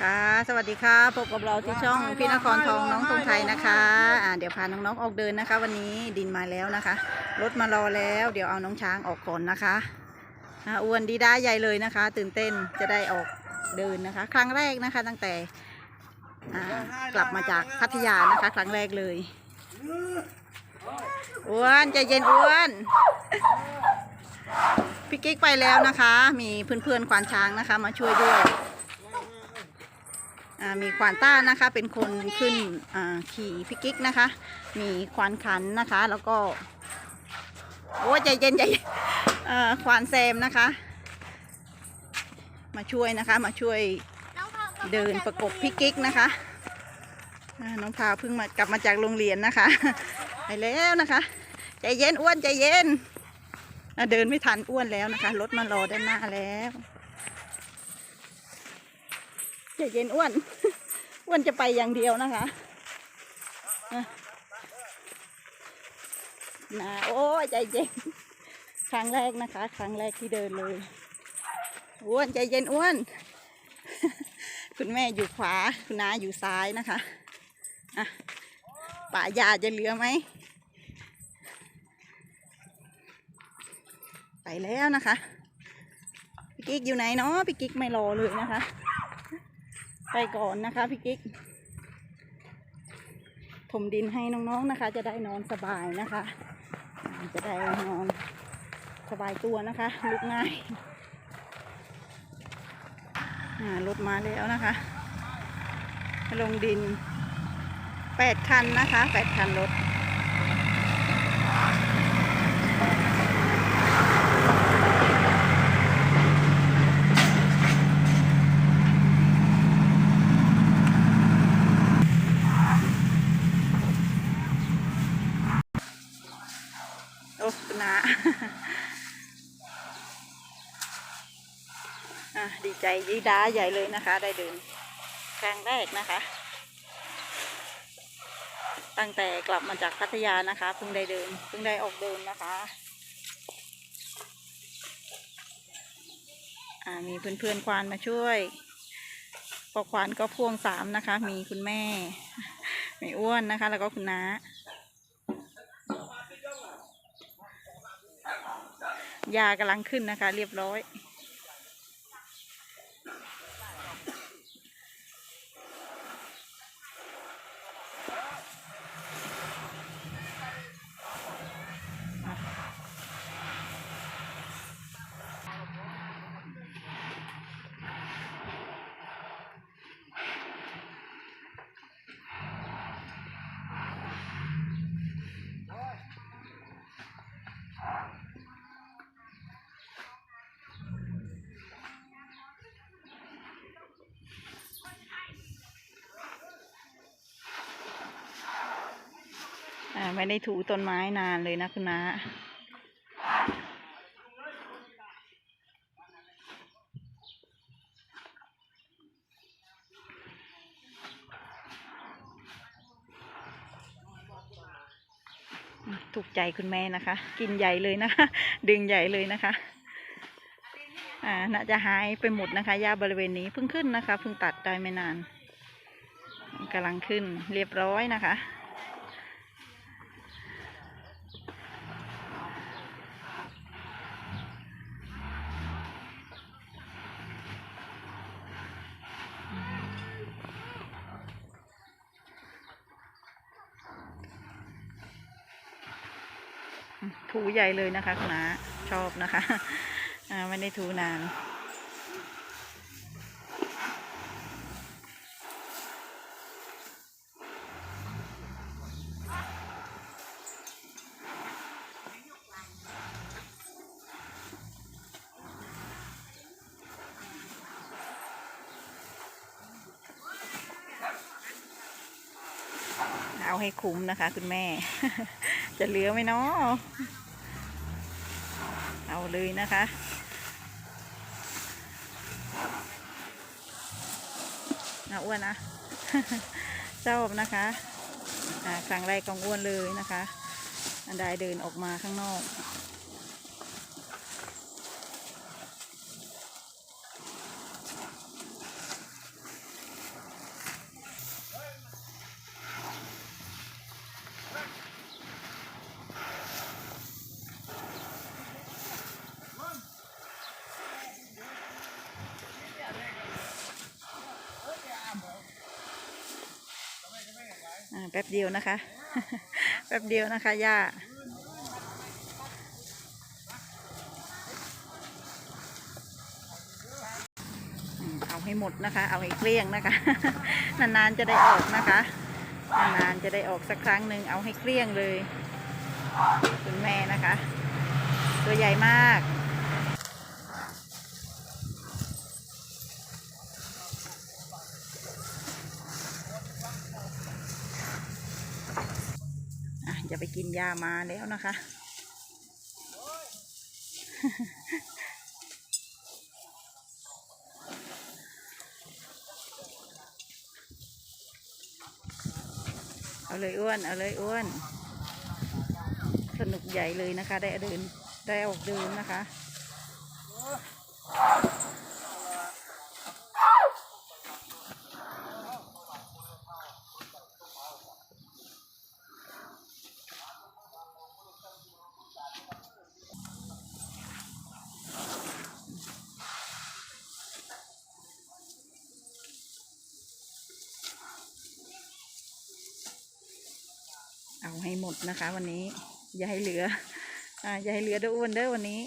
ค่ะสวัสดีค่ะพบกับเราที่ช่องพี่นครทองน้องทงไทยนะคะอ่าเดี๋ยวพาน้องๆออกเดินนะคะ วันนี้ดินมาแล้วนะคะรถมารอแล้วเดี๋ยวเอาน้องช้างออกก่อนนะคะอ่าอ้วนดีด้าใหญ่เลยนะคะ ตื่นเต้นจะได้ออกเดินนะคะ ครั้งแรกนะคะตั้งแต่อ่ากลับมาจากพัทยานะคะ ครั้งแรกเลยอ้วนใจเย็นอ้วนพี่กิ๊กไปแล้วนะคะ มีเพื่อนๆควานช้างนะคะ มาช่วยด้วยอ่า มีควานต้านะคะเป็นคนขึ้นขี่พิกิกนะคะ มีควานขันนะคะแล้วก็โอ้ใจเย็นใจควานแซมนะคะ มาช่วยนะคะมาช่วยเดินประกบพิกิกนะคะน้องพาวเพิ่งมากลับมาจากโรงเรียนนะคะ ไปแล้วนะคะ ใจเย็นอ้วนใจเย็นเดินไม่ทันอ้วนแล้วนะคะรถมารอด้านหน้าแล้ว ใจเย็นอ้วน อ้วนจะไปอย่างเดียวนะคะนะโอ้ใจเย็น ครั้งแรกนะคะ ครั้งแรกที่เดินเลย อ้วนใจเย็นอ้วน คุณแม่อยู่ขวา คุณน้าอยู่ซ้ายนะคะ อะป่ายาจะเหลือไหม ไปแล้วนะคะพี่กิ๊กอยู่ไหนเนาะพี่กิ๊กไม่รอเลยนะคะ ไปก่อนนะคะพี่กิ๊กถมดินให้น้องๆนะคะ จะได้นอนสบายนะคะ จะได้นอนสบายตัวนะคะลุกง่ายรถมาแล้วนะคะ ลงดินแปดคันนะคะแปดคันรถ โอ้คุณนา อะดี ใจยีดาใหญ่เลยนะคะ ได้เดินครั้งแรกนะคะ ตั้งแต่กลับมาจากพัทยานะคะเพิ่งได้เดินเพิ่งได้ออกเดินนะคะอ่ามีเพื่อนๆควานมาช่วยปอควานก็พ่วงสามนะคะ มีคุณแม่มีอ้วนนะคะ แล้วก็คุณน้ายากำลังขึ้นนะคะ เรียบร้อย ไม่ได้ถูต้นไม้นานเลยนะคุณน้าถูกใจคุณแม่นะคะ กินใหญ่เลยนะคะ ดึงใหญ่เลยนะคะ อ่าน่าจะหายไปหมดนะคะหญ้าบริเวณนี้เพิ่งขึ้นนะคะเพิ่งตัดได้ไม่นานกำลังขึ้นเรียบร้อยนะคะ ถูใหญ่เลยนะคะคุณน้าชอบนะคะไม่ได้ถูนาน เอาให้คุ้มนะคะคุณแม่ จะเหลือไหมเนาะ เลยนะคะ นะอ้วนนะชอบนะคะอ่าขังไรกองอ้วนเลยนะคะ อันใดเดินออกมาข้างนอก แป๊บเดียวนะคะ แป๊บเดียวนะคะย่าเอาให้หมดนะคะ เอาให้เกลี้ยงนะคะ นานๆจะได้ออกนะคะ นานๆจะได้ออกสักครั้งหนึ่งเอาให้เกลี้ยงเลย คุณแม่นะคะ ตัวใหญ่มาก อะไปกินยามาแล้วนะคะ เอาเลยอ้วน เอาเลยอ้วน สนุกใหญ่เลยนะคะ ได้เดิน ได้ออกเดินนะคะ ให้หมดนะคะ วันนี้ อย่าให้เหลือ อ่าอย่าให้เหลือเด้ออ้วนเด้อวันนี้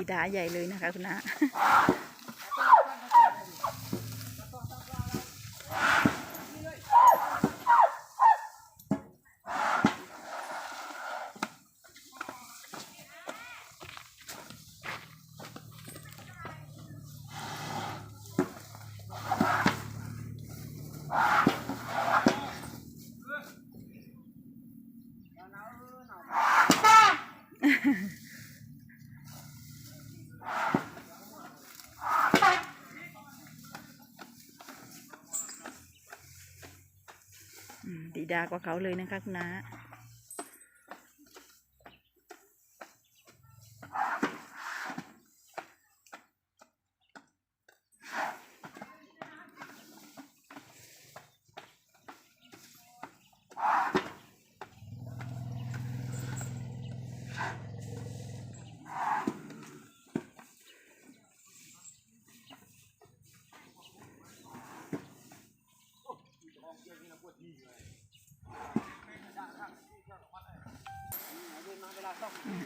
ดีดาใหญ่เลยนะคะคุณนา ดากว่าเขาเลยนะคะคุณนา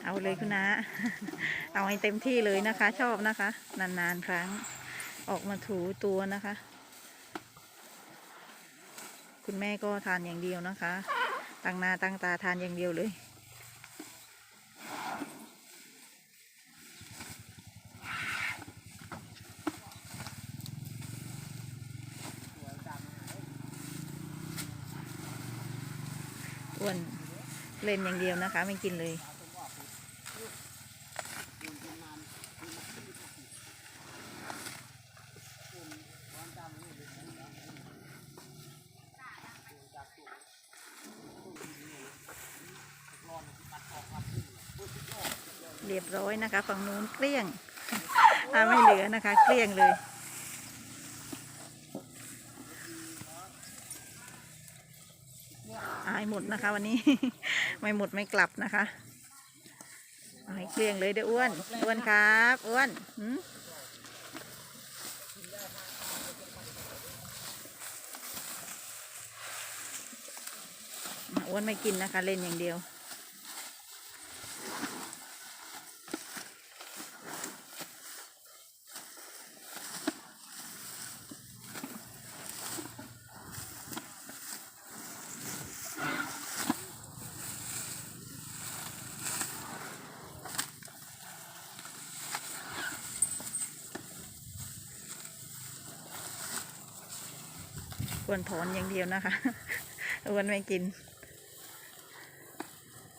เอาเลยคุณนาเอาให้เต็มที่เลยนะคะ ชอบนะคะ นานๆครั้ง ออกมาถูตัวนะคะ คุณแม่ก็ทานอย่างเดียวนะคะตั้งหน้าตั้งตาทานอย่างเดียวเลยอ้วนเล่นอย่างเดียวนะคะ ไม่กินเลย รียบร้อยนะคะ ฝั่งนู้นเกลี้ยงไม่เหลือนะคะ เกลี้ยงเลยอายหมดนะคะ วันนี้ ไม่หมดไม่กลับนะคะเอาให้เกลี้ยงเลยเด้ออ้วนอ้วนครับอ้วนอ้วนไม่กินนะคะ เล่นอย่างเดียว วนถอนอย่างเดียวนะคะอ้วนไม่กิน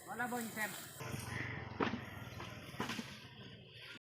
วันละเบิ้งแซม